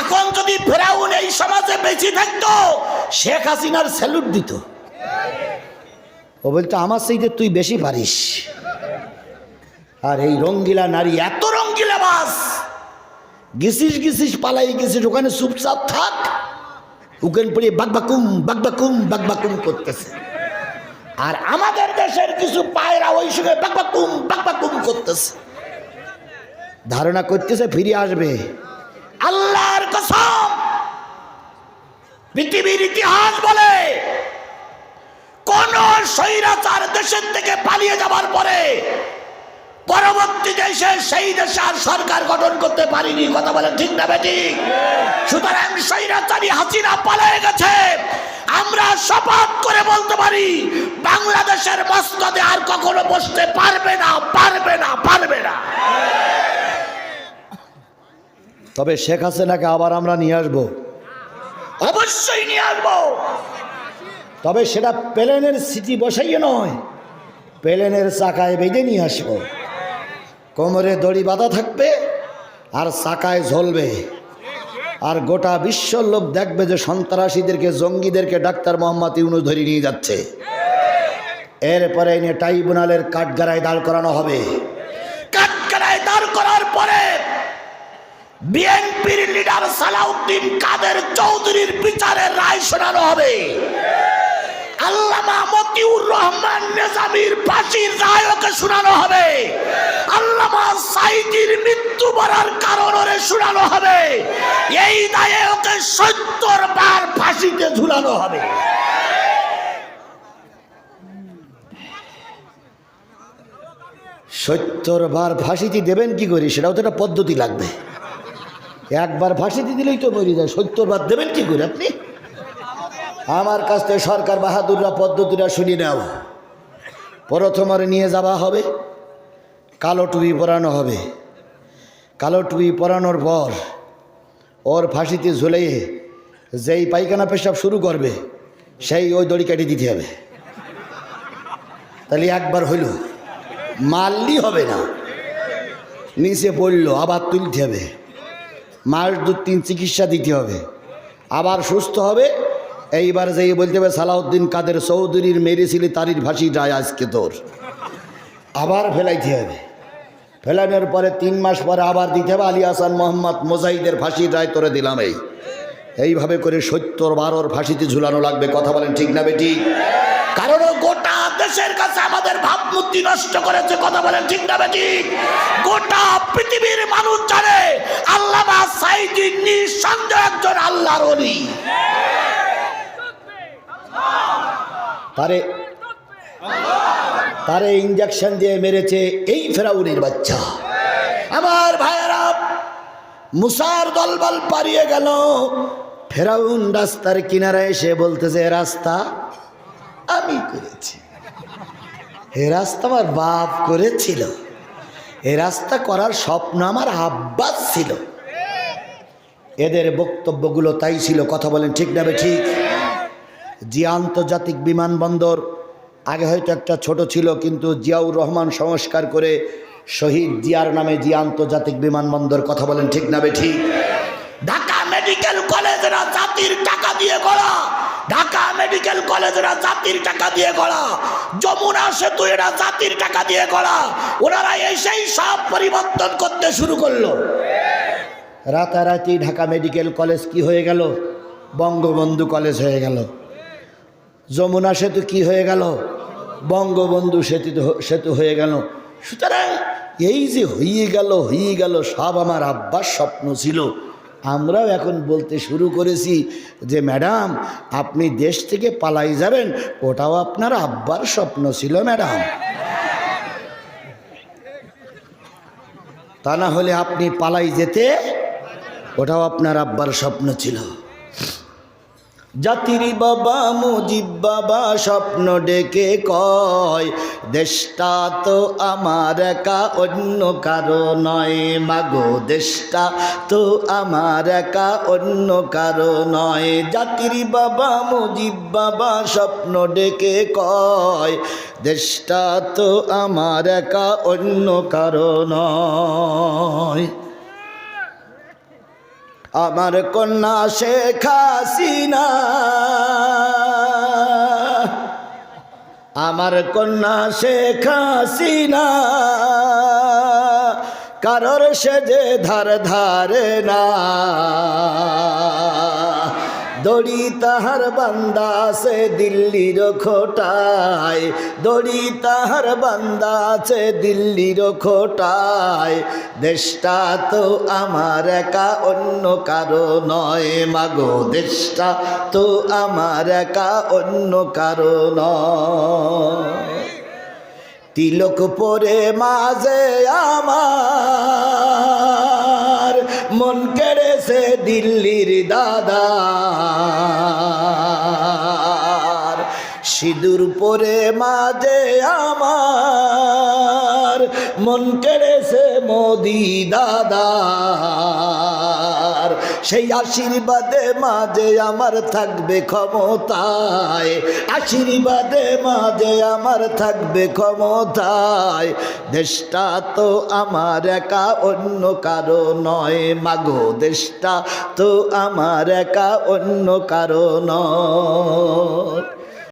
এখন যদি ফেরাউন এই সমাজে বেঁচে থাকতো, শেখ হাসিনার স্যালুট দিত। ও বলতো, আমার সেইতে তুই বেশি পারিস। আর এই রঙ্গিলা নারী এত রঙ্গিলা বাস গেছিস গেছিস পালাই গেছিস ওখানে চুপচাপ থাক। উকেন পড়ে বাকবাকুম বাকবাকুম বাকবাকুম করতেছে। আর আমাদের দেশের কিছু পায়রা ওই সঙ্গে বাকবাকুম বাকবাকুম করতেছে। ধারণা করতেছে, ফিরে আসবে। আল্লাহর কসম, পৃথিবীর ইতিহাস বলে, কোন স্বৈরাচার দেশের থেকে পালিয়ে যাবার পরে পরবর্তী দেশে সেই দেশে আর সরকার গঠন করতে পারিনি। কথা বলে ঠিক না বেটি সুতরাং স্বৈরাচারী হাসিনা পালিয়ে গেছে। আমরা শপথ করে বলতে পারি, বাংলাদেশের মস্তদে আর কখনো বসতে পারবে না পারবে না পারবে না। তবে শেখ হাসিনাকে আবার আমরা নিয়ে আসব। অবশ্যই নিয়ে আসব। তবে সেটা প্লেনের সিটি বসাইয়ে নয় প্লেনের চাকায় বেঁধে নিয়ে আসব। কোমরে দড়ি বাঁধা থাকবে আর চাকায় ঝলবে। আর গোটা বিশ্বর লোক দেখবে যে সন্ত্রাসীদেরকে জঙ্গিদেরকে ডাক্তার মোহাম্মদ ইউনুস ধরে নিয়ে যাচ্ছে। এরপরে এনে ট্রাইব্যুনালের কাঠগাড়ায় দাঁড় করানো হবে। কাঠগাড়ায় দাঁড় করার পরে বিএনপির লিডার সালাউদ্দিন কাদের চৌধুরীর বিচারের রায় শোনানো হবে। আল্লামা মতিউর রহমান নেজামির ফাঁসির রায় ওকে শোনানো হবে। আল্লামা সাইদির মৃত্যু বরার কারণ শোনানো হবে। এই দায়ে ওকে সত্তর বার ফাঁসিতে ঝুলানো হবে। সত্তর বার ফাঁসিতে দেবেন কি করি? সেটাও তো একটা পদ্ধতি লাগবে। একবার ফাঁসিতে দিলেই তো মরে যায়, সত্তর বার দেবেন কি করে আপনি? আমার কাছ থেকে সরকার বাহাদুররা পদ্ধতিটা শুনি নাও। প্রথম আর নিয়ে যাওয়া হবে, কালো টুপি পরানো হবে। কালো টুপি পরানোর পর ওর ফাঁসিতে ঝুলিয়ে যেই পায়খানা পেশাব শুরু করবে, সেই ওই দড়ি কাটি দিতে হবে। তাহলে একবার হইল, মারলি হবে না, নিচে পড়ল, আবার তুলতে হবে। মাস দু তিন চিকিৎসা দিতে হবে। আবার সুস্থ হবে। এইবার যেই বলতে হবে, সালাউদ্দিন কাদের চৌধুরীর মেরেছিলি, তারির ভাসি যায় আজকে তোর। আবার ফেলাইতে হবে। ফেলানোর পরে তিন মাস পরে আবার দিতে হবে, আলী হাসান মোহাম্মদ মোজাহিদের ফাঁসি রায় তোরে দিলাম এই। এইভাবে করে সত্তর বারোর ফাঁসিতে ঝুলানো লাগবে, কথা বলেন ঠিক না বেটি? কারণ গোটা দেশের কাছে আমাদের ভাবমূর্তি নষ্ট করেছে, কথা বলেন ঠিক না বেটি? গোটা পৃথিবীর মানুষ জানে তারে ইঞ্জেকশন দিয়ে মেরেছে এই ফেরাউনের বাচ্চা। আমার ভাইয়েরা, মুসার দলবল পারিয়ে গেল। ফেরাউন রাস্তার কিনারে এসে বলতেছে, "এ রাস্তা আমি করেছি। এ রাস্তা আমার বাপ করেছিল। এ রাস্তা করার স্বপ্ন আমার আব্বাস ছিল। এদের বক্তব্যগুলো তাই ছিল, কথা বলেন ঠিক না ঠিক? যে আন্তর্জাতিক বিমানবন্দর আগে হয়তো একটা ছোট ছিল, কিন্তু জিয়াউর রহমান সংস্কার করে শহীদ জিয়ার নামে যে আন্তর্জাতিক বিমানবন্দর কথা বলেন ঠিক না ঠিক? ঢাকা মেডিকেল কলেজেরা জাতির টাকা দিয়ে গড়া, ঢাকা মেডিকেল কলেজেরা জাতির টাকা দিয়ে গড়া, যমুনা সেতু এরা জাতির টাকা দিয়ে গড়া, ওনারা এসেই সব পরিবর্তন করতে শুরু করল। রাতারাতি ঢাকা মেডিকেল কলেজ কি হয়ে গেল? বঙ্গবন্ধু কলেজ হয়ে গেল। যমুনা সেতু কি হয়ে গেল? বঙ্গবন্ধু সেতু সেতু হয়ে গেল। সুতরাং এই যে হয়ে গেল হয়ে গেল, সব আমার আব্বার স্বপ্ন ছিল। আমরাও এখন বলতে শুরু করেছি যে, ম্যাডাম, আপনি দেশ থেকে পালাই যাবেন, ওটাও আপনার আব্বার স্বপ্ন ছিল, ম্যাডাম। তা না হলে আপনি পালাই যেতে ওটাও আপনার আব্বার স্বপ্ন ছিল। জাতির বাবা মুজিব বাবা স্বপ্ন ডেকে কয়, দেশটা তো আমার একা, অন্য কারও নয় মাগো। দেশটা তো আমার একা, অন্য কারও নয়। জাতির বাবা মুজিব বাবা স্বপ্ন ডেকে কয়, দেশটা তো আমার একা, অন্য কারও নয়। আমার কন্যা শেখ হাসিনা। আমার কন্যা শেখ হাসিনা। কারোর সে যে ধার ধারে না। দড়ি তাহার বান্দা আছে দিল্লির খোটায়। দড়ি তাহার বান্দা আছে দিল্লির খোটায়। দেশটা তো আমার একা, অন্য কারও নয়। মাগো, দেশটা তো আমার একা, অন্য কারও নয়। তিলক পরে মাঝে আমার মন কেড়েছে দিল্লির দাদা সিঁদুর পরে মাঝে আমার মন কেড়েছে মোদি দাদার সেই আশীর্বাদে মাঝে আমার থাকবে ক্ষমতায়। আশীর্বাদে মাঝে আমার থাকবে ক্ষমতায়। দেশটা তো আমার একা, অন্য কারও নয়। মাগো, দেশটা তো আমার একা, অন্য কারও নয়।